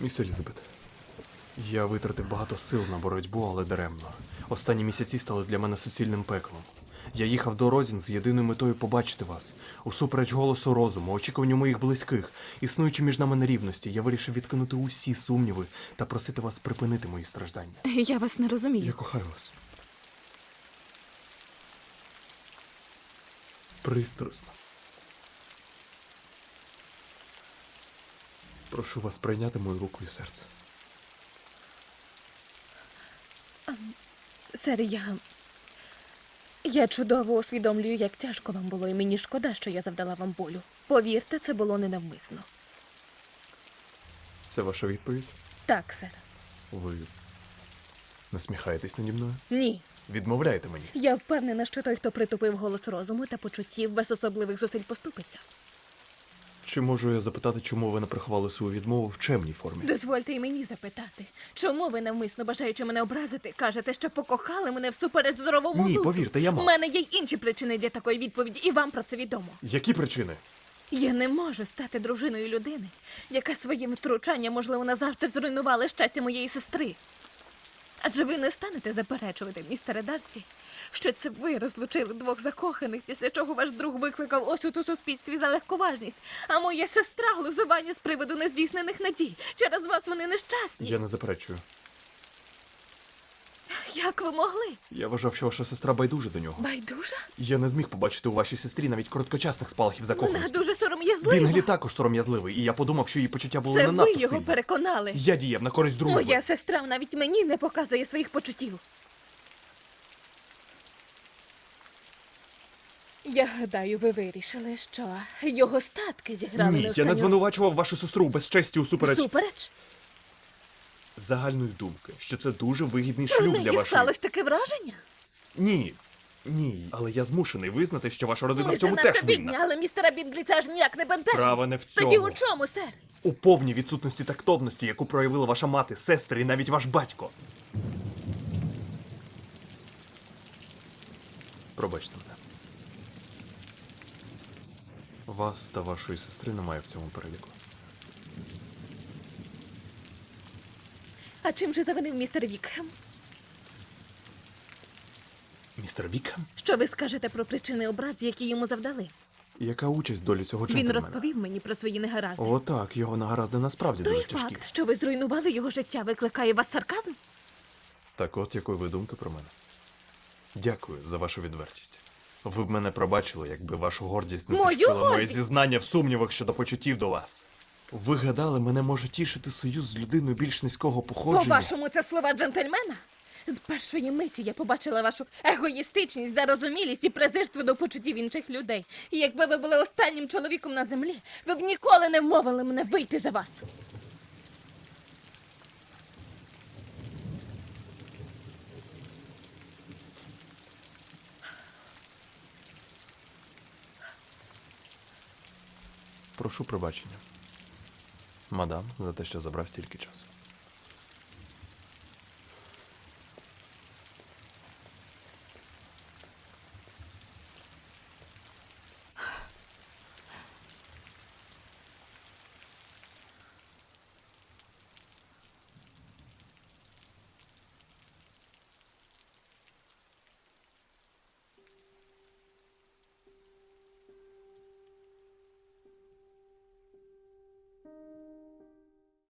Міс Елізабет, я витратив багато сил на боротьбу, але даремно. Останні місяці стали для мене суцільним пеклом. Я їхав до Розін з єдиною метою побачити вас. Усупереч голосу розуму, очікуванню моїх близьких, існуючи між нами нерівності, я вирішив відкинути усі сумніви та просити вас припинити мої страждання. Я вас не розумію. Я кохаю вас. Пристрасно. Прошу вас прийняти мою руку і серце. Сер, я. Я чудово усвідомлюю, як тяжко вам було, і мені шкода, що я завдала вам болю. Повірте, це було ненавмисно. Це ваша відповідь? Так, сер. Ви насміхаєтесь наді мною? Ні. Відмовляєте мені? Я впевнена, що той, хто притупив голос розуму та почуттів, без особливих зусиль поступиться. Чи можу я запитати, чому ви не приховали свою відмову в чемній формі? Дозвольте і мені запитати, чому ви навмисно бажаючи мене образити, кажете, що покохали мене всупереч здоровому Ні, повірте, я мав. У мене є й інші причини для такої відповіді, і вам про це відомо. Які причини? Я не можу стати дружиною людини, яка своїм втручанням, можливо, назавжди зруйнувала щастя моєї сестри. Адже ви не станете заперечувати, містере Дарсі, що це ви розлучили двох закоханих, після чого ваш друг викликав осуд у суспільстві за легковажність, а моя сестра глузування з приводу нездійснених надій. Через вас вони нещасні. Я не заперечую. Як ви могли? Я вважав, що ваша сестра байдуже до нього. Байдужа? Я не зміг побачити у вашій сестрі навіть короткочасних спалахів Вона закоханості. дуже сором'язлива. Бінгелі також сором'язливий, і я подумав, що її почуття були Це не ви надто його сильні. переконали. Я діяв на користь дружби. Моя сестра навіть мені не показує своїх почуттів. Я гадаю, ви вирішили, що його статки зіграли Ні, не я не звинувачував вашу сестру у безчесті усупереч Супереч? Загальної думки, що це дуже вигідний шлюб для неї вашої. склалось таке враження? Ні. Ні, але я змушений визнати, що ваша родина в цьому теж винна. але містера Бінглі це аж ніяк не бентежить. Справа не в Тоді у чому, сер? У повній відсутності тактовності, яку проявила ваша мати, сестри і навіть ваш батько. Пробачте мене. Вас та вашої сестри немає в цьому переліку. А чим же завинив містер Вікхем? Містер Вікхем? Що ви скажете про причини образ, які йому завдали? Яка участь долі цього Він джентльмена? розповів мені про свої негаразди. О, так, його нагаразди насправді Той дуже тяжкі. факт, що ви зруйнували його життя, викликає у вас сарказм? Так от якої ви думки про мене. Дякую за вашу відвертість. Ви б мене пробачили, якби вашу гордість не Мою зачепила моє гордість? зізнання в сумнівах щодо почуттів до вас. Ви гадали, мене може тішити союз з людиною більш низького походження? По-вашому, це слова джентльмена? З першої миті я побачила вашу егоїстичність, зарозумілість і презирство до почуттів інших людей. І якби ви були останнім чоловіком на землі, ви б ніколи не вмовили мене вийти за вас. Прошу пробачення. Мадам, за те, що забрав стільки часу.